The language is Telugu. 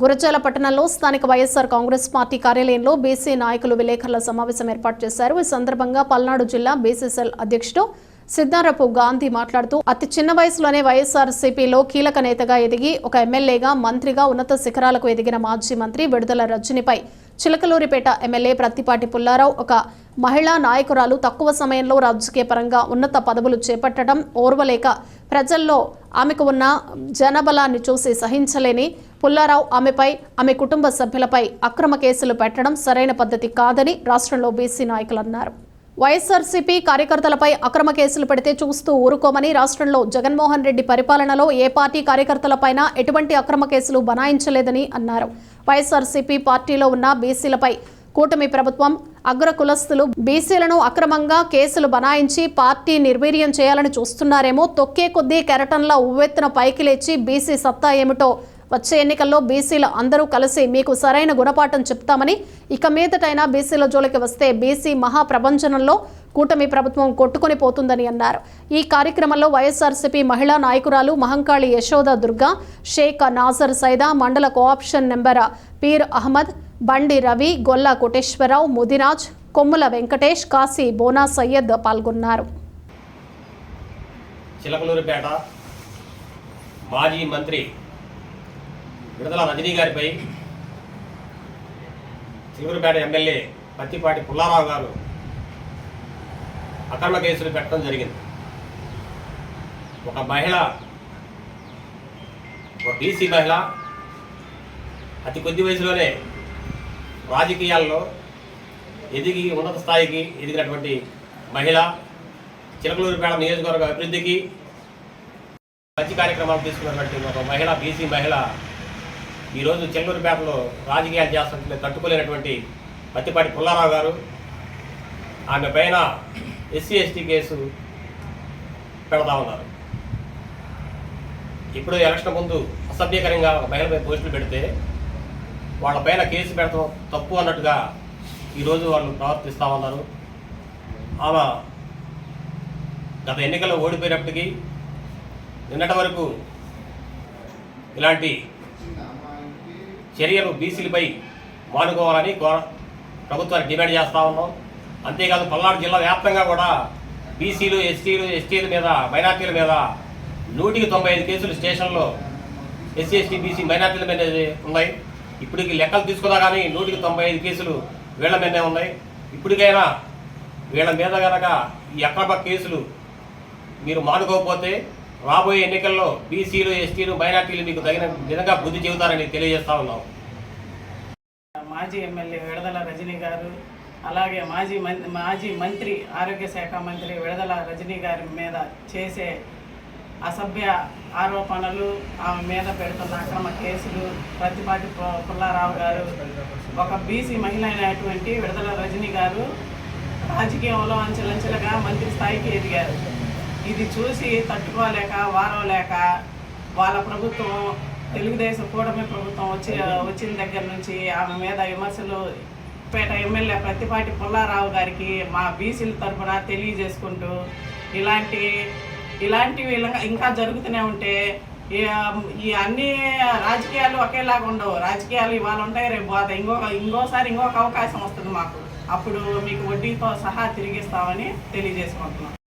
గురజాల పట్టణంలో స్థానిక వైఎస్సార్ కాంగ్రెస్ పార్టీ కార్యాలయంలో బీసీ నాయకులు విలేకరుల సమావేశం ఏర్పాటు చేశారు. ఈ సందర్భంగా పల్నాడు జిల్లా బీసీసీఎల్ అధ్యక్షుడు సిద్ధారపు గాంధీ మాట్లాడుతూ అతి చిన్న వయసులోనే వైఎస్ఆర్ సిపిలో కీలక నేతగా ఎదిగి ఒక ఎమ్మెల్యేగా మంత్రిగా ఉన్నత శిఖరాలకు ఎదిగిన మాజీ మంత్రి విడుదల రజనిపై చిలకలూరిపేట ఎమ్మెల్యే ప్రత్తిపాటి పుల్లారావు ఒక మహిళా నాయకురాలు తక్కువ సమయంలో రాజకీయ పరంగా ఉన్నత పదవులు చేపట్టడం ఓర్వలేక ప్రజల్లో ఆమెకు ఉన్న జనబలాన్ని చూసి సహించలేని పుల్లారావు ఆమెపై ఆమె కుటుంబ సభ్యులపై అక్రమ కేసులు పెట్టడం సరైన పద్ధతి కాదని రాష్ట్రంలో బీసీ నాయకులు అన్నారు. వైఎస్ఆర్సీపీ కార్యకర్తలపై అక్రమ కేసులు పెడితే చూస్తూ ఊరుకోమని రాష్ట్రంలో జగన్మోహన్ రెడ్డి పరిపాలనలో ఏ పార్టీ కార్యకర్తలపైన ఎటువంటి అక్రమ కేసులు బనాయించలేదని అన్నారు. వైఎస్ఆర్సీపీ పార్టీలో ఉన్న బీసీలపై కూటమి ప్రభుత్వం అగ్ర కులస్తులు బీసీలను అక్రమంగా కేసులు బనాయించి పార్టీ నిర్వీర్యం చేయాలని చూస్తున్నారేమో. తొక్కే కొద్దీ కెరటంలా ఉవ్వెత్తున పైకి లేచి బీసీ సత్తా ఏమిటో వచ్చే ఎన్నికల్లో బీసీలు అందరూ కలిసి మీకు సరైన గుణపాఠం చెప్తామని ఇక మీదటైనా బీసీల జోలికి వస్తే బీసీ మహాప్రపంచనంలో కూటమి ప్రభుత్వం కొట్టుకొని పోతుందని అన్నారు. ఈ కార్యక్రమంలో వైఎస్ఆర్సీపీ మహిళా నాయకురాలు మహంకాళి యశోద దుర్గా షేక్ నాజర్ సైదా మండల కోఆప్షన్ నెంబర్ పీర్ అహ్మద్ బండి రవి గొల్ల కోటేశ్వరరావు ముదిరాజ్ కొమ్ముల వెంకటేష్ కాశీ బోనా సయ్యద్ పాల్గొన్నారు. చిలకలూరిపేట మాజీ మంత్రి విడుదల రజనీ గారిపై చిలకలూరుపేట ఎమ్మెల్యే పత్తిపాటి పుల్లారావు గారు అక్రమ కేసులు పెట్టడం జరిగింది. ఒక మహిళ ఒక బీసీ మహిళ అతి కొద్ది వయసులోనే రాజకీయాల్లో ఎదిగి ఉన్నత స్థాయికి ఎదిగినటువంటి మహిళ చిలకలూరిపేట నియోజకవర్గ అభివృద్ధికి మంచి కార్యక్రమాలు తీసుకున్నటువంటి ఒక మహిళ బీసీ మహిళ. ఈరోజు చిలకలూరుపేటలో రాజకీయాలు చేస్తుంటే తట్టుకోలేనటువంటి పత్తిపాటి పుల్లారావు గారు. ఆమె పైన ఎస్సీ ఎస్టీ కేసు పెడతా ఉన్నారు. ఇప్పుడు ఎలక్షన్ ముందు అసభ్యకరంగా ఒక మహిళపై పోస్టులు పెడితే వాళ్ళపైన కేసు పెడతాం తప్పు అన్నట్టుగా ఈరోజు వాళ్ళు ప్రవర్తిస్తూ ఉన్నారు. ఆమె గత ఎన్నికల్లో ఓడిపోయినప్పటికీ నిన్నటి వరకు ఇలాంటి చర్యలు బీసీలపై మానుకోవాలని కోర ప్రభుత్వాన్ని డిమాండ్ చేస్తూ ఉన్నాం. అంతేకాదు పల్నాడు జిల్లా వ్యాప్తంగా కూడా బీసీలు ఎస్టీలు ఎస్టీల మీద మైనార్టీల మీద నూటికి తొంభై ఐదు కేసులు స్టేషన్లో ఎస్సీ ఎస్టీ బీసీ మైనార్టీల మీద ఉన్నాయి. ఇప్పటికి లెక్కలు తీసుకున్నా కానీ నూటికి తొంభై ఐదు కేసులు వీళ్ళ మీదనే ఉన్నాయి. ఇప్పటికైనా వీళ్ళ మీద కనుక ఈ అక్రమ కేసులు మీరు మానుకోకపోతే రాబోయే ఎన్నికల్లో బీసీలు ఎస్టీలు మైనార్టీలు మీకు తగిన విధంగా బుద్ధి చెబుతారని తెలియజేస్తా ఉన్నాం. మాజీ ఎమ్మెల్యే విడదల రజనీ గారు అలాగే మాజీ మం మాజీ మంత్రి ఆరోగ్య శాఖ మంత్రి విడదల రజనీ గారి మీద చేసే అసభ్య ఆరోపణలు ఆమె మీద పెడుతున్న అక్రమ కేసులు ప్రతిపాటి పుల్లారావు గారు. ఒక బీసీ మహిళ అయినటువంటి విడుదల రజనీ గారు రాజకీయంలో అంచెలంచెలుగా మంత్రి స్థాయికి ఎదిగారు. ఇది చూసి తట్టుకోలేక వారవలేక వాళ్ళ ప్రభుత్వం తెలుగుదేశం కూటమి ప్రభుత్వం వచ్చి వచ్చిన దగ్గర నుంచి ఆమె మీద విమర్శలు పేట ఎమ్మెల్యే ప్రతిపాటి పుల్లారావు గారికి మా బీసీల తరఫున తెలియజేసుకుంటూ ఇలాంటి ఇలాంటివి ఇంకా జరుగుతూనే ఉంటే ఈ అన్ని రాజకీయాలు ఒకేలాగా ఉండవు. రాజకీయాలు ఇవాళ ఉంటాయి రేపు అది ఇంకొక ఇంకోసారి ఇంకొక అవకాశం వస్తుంది మాకు. అప్పుడు మీకు వడ్డీతో సహా తిరిగిస్తామని తెలియజేసుకుంటున్నాం.